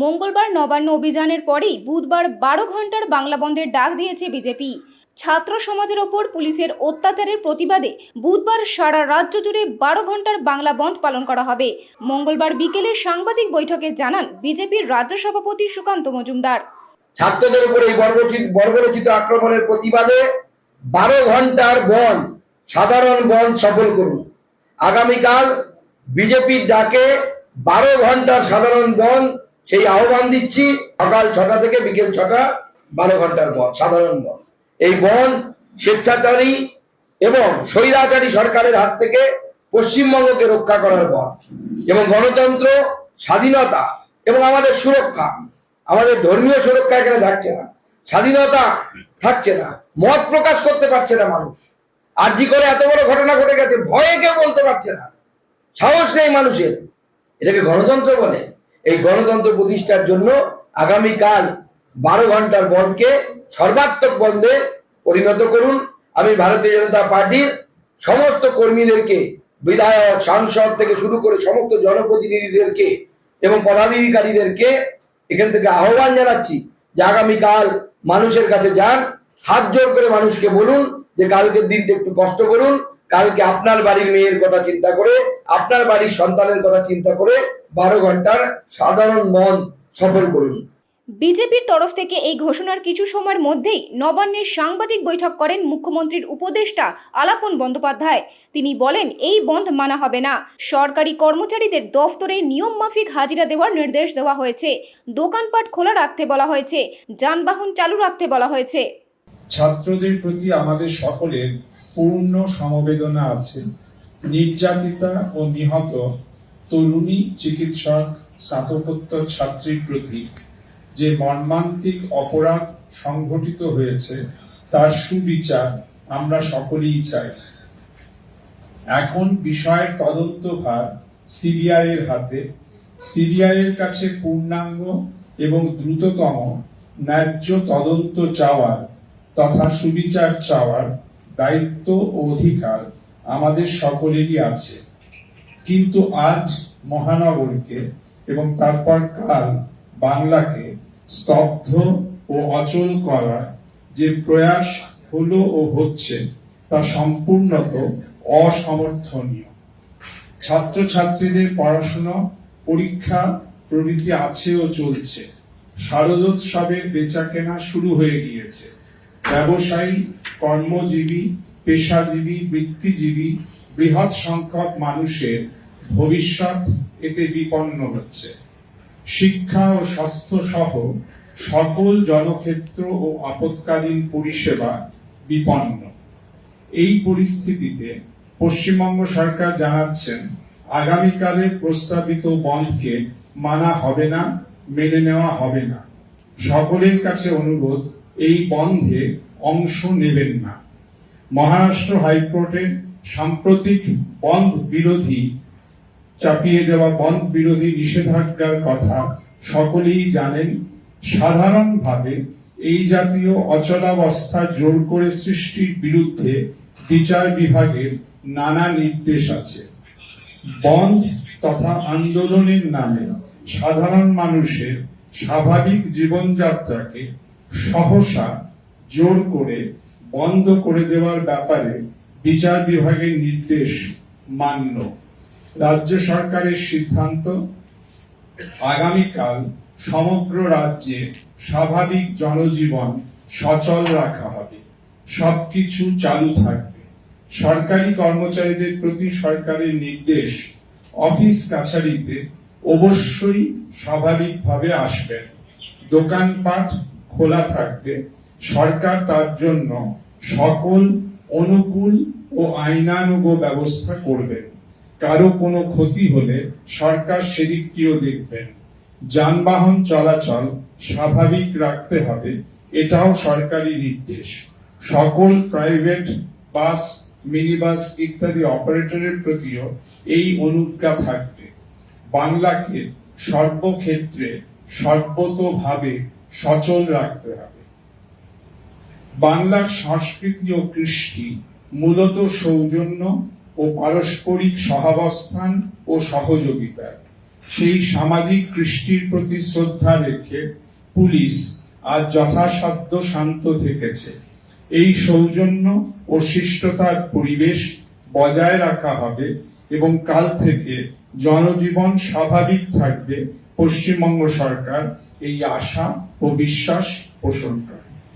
মঙ্গলবার নবান্ন অভিযানের পরেই বুধবার বারো ঘণ্টার বাংলা বন্ধের ডাক দিয়েছে বিজেপি। ছাত্র সমাজের ওপর পুলিশের অত্যাচারের প্রতিবাদে বুধবার সারা রাজ্য জুড়ে বারো ঘণ্টার বাংলা বন্ধ পালন করা হবে। মঙ্গলবার বিকেলে সাংবাদিক বৈঠকে জানান বিজেপির রাজ্য সভাপতি সুকান্ত মজুমদার। ছাত্রদের উপর এই বর্বরচিত আক্রমণের প্রতিবাদে বারো ঘণ্টার বন্ধ, সাধারণ বন্ধ সফল করুন। আগামীকাল বিজেপির ডাকে বারো ঘণ্টার সাধারণ বন্ধ সেই আহ্বান দিচ্ছি সকাল ছটা থেকে বিকেল ছটা, বারো ঘণ্টার বন্ধ সাধারণ বন্ধ এই বন স্বেচ্ছাচারী এবং স্বৈরাচারী সরকারের হাত থেকে পশ্চিমবঙ্গকে রক্ষা করার পথ এবং গণতন্ত্র, স্বাধীনতা এবং আমাদের সুরক্ষা, আমাদের ধর্মীয় সুরক্ষা এখানে থাকছে না, স্বাধীনতা থাকছে না, মত প্রকাশ করতে পারছে না মানুষ। আর জি করে এত বড় ঘটনা ঘটে গেছে, ভয়ে কেউ বলতে পারছে না। সাহস নেই মানুষের। এটাকে গণতন্ত্র বলে। এই গণতন্ত্র প্রতিষ্ঠার জন্য আগামীকাল বারো ঘণ্টার বন্ধকে সর্বাত্মক বন্ধে পরিণত করুন। আমি ভারতীয় জনতা পার্টির সমস্ত কর্মীদেরকে, বিধায়ক, সাংসদ থেকে শুরু করে সমস্ত জনপ্রতিনিধিদেরকে এবং পদাধিকারীদেরকে এখান থেকে আহ্বান জানাচ্ছি যে আগামীকাল মানুষের কাছে যান, হাত জোর করে মানুষকে বলুন যে কালকের দিনটা একটু কষ্ট করুন, কালকে আপনার বাড়ির মেয়ের কথা চিন্তা করে, আপনার বাড়ির সন্তানের কথা চিন্তা করে বারো ঘণ্টার সাধারণ মন সফল করুন। বিজেপির তরফ থেকে এই ঘোষণার কিছু সময়ের মধ্যেই নবান্নের সাংবাদিক বৈঠক করেন মুখ্যমন্ত্রীর উপদেষ্টা আলাপন বন্দ্যোপাধ্যায়। তিনি বলেন এই বন্ধ মানা হবে না। সরকারি কর্মচারীদের দফতরে নিয়ম মাফিক হাজিরা দেওয়ার নির্দেশ দেওয়া হয়েছে। দোকানপাট খোলা রাখতে বলা হয়েছে। যানবাহন চালু রাখতে বলা হয়েছে। ছাত্রদের প্রতি আমাদের সকলের পূর্ণ সমবেদনা আছে। নির্যাতিতা ও নিহত তরুণী চিকিৎসক, স্নাতকোত্তর ছাত্রীর প্রতি যে মর্মান্তিক অপরাধ সংঘটিত হয়েছে, তার সুবিচার আমরা সকলেই চাই। এখন বিষয়ের তদন্তভার সিবিআই এর হাতে। সিবিআই এর কাছে পূর্ণাঙ্গ এবং দ্রুততম ন্যায্য তদন্ত চাওয়ার তথা সুবিচার চাওয়ার দায়িত্ব ও অধিকার আমাদের সকলেরই আছে। কিন্তু আজ মহানগরকে এবং তারপর কাল বাংলাকে স্তব্ধ ও অচল করার যে প্রয়াস হলো ও হচ্ছে তা সম্পূর্ণত অসমর্থনীয়। ছাত্রছাত্রীদের পড়াশোনা, পরীক্ষা প্রভৃতি আছে ও চলছে। শারদোৎসবের বেচাকেনা শুরু হয়ে গিয়েছে। ব্যবসায়ী, কর্মজীবী, পেশাজীবী, বৃত্তিজীবী বৃহৎ সংখ্যক মানুষের ভবিষ্যৎ এতে বিপন্ন হচ্ছে। শিক্ষা ও স্বাস্থ্য সহ সকল জনক্ষেত্র ও আপৎকালীন পরিষেবা বিপন্ন। এই পরিস্থিতিতে পশ্চিমবঙ্গ সরকার জানাচ্ছেন, আগামীকালের প্রস্তাবিত বন্ধকে মানা হবে না, মেনে নেওয়া হবে না। সকলের কাছে অনুরোধ, এই বন্ধে অংশ নেবেন না। মহারাষ্ট্র হাইকোর্টের সাম্প্রতিক বন্ধ বিরোধী, চাপিয়ে দেওয়া বন্ধ বিরোধী নিষেধাজ্ঞার কথা সকলেই জানেন। সাধারণভাবে এই জাতীয় অচলাবস্থা জোর করে সৃষ্টির বিরুদ্ধে বিচার বিভাগের নানা নির্দেশ আছে। বন্ধ তথা আন্দোলনের নামে সাধারণ মানুষের স্বাভাবিক জীবনযাত্রাকে সহসা জোর করে বন্ধ করে দেওয়ার ব্যাপারে বিচার বিভাগের নির্দেশ মান্য। রাজ্য সরকারের সিদ্ধান্ত, আগামীকাল সমগ্র রাজ্যে স্বাভাবিক জনজীবন সচল রাখা হবে। সবকিছু চালু থাকবে। সরকারি কর্মচারীদের প্রতি সরকারের নির্দেশ অফিস কাছারিতে অবশ্যই স্বাভাবিকভাবে আসবেন দোকানপাট খোলা থাকবে। সরকার তার জন্য সকল অনুকূল ও আইনানুগ ব্যবস্থা করবেন। কারও কোনো ক্ষতি হলে সরকার সেদিকটিও দেখবেন। যানবাহন চলাচল স্বাভাবিক রাখতে হবে, এটাও সরকারি নির্দেশ। সকল প্রাইভেট বাস, মিনিবাস ইত্যাদি অপারেটরের প্রতিও এই অনুজ্ঞা থাকবে। বাংলাকে সর্বক্ষেত্রে সর্বতোভাবে সচল রাখতে হবে। বাংলার সংস্কৃতি ও কৃষ্টি মূলত সৌজন্য ও পারস্পরিক সহাবস্থান ও সহযোগিতার সেই সামাজিক কৃষ্টির প্রতি শ্রদ্ধা রেখে পুলিশ আজ যথাসাধ্য শান্ত থেকেছে। এই সৌজন্য ও শিষ্টতার পরিবেশ বজায় রাখা হবে এবং কাল থেকে জনজীবন স্বাভাবিক থাকবে পশ্চিমবঙ্গ সরকার এই আশা ও বিশ্বাস পোষণ করে।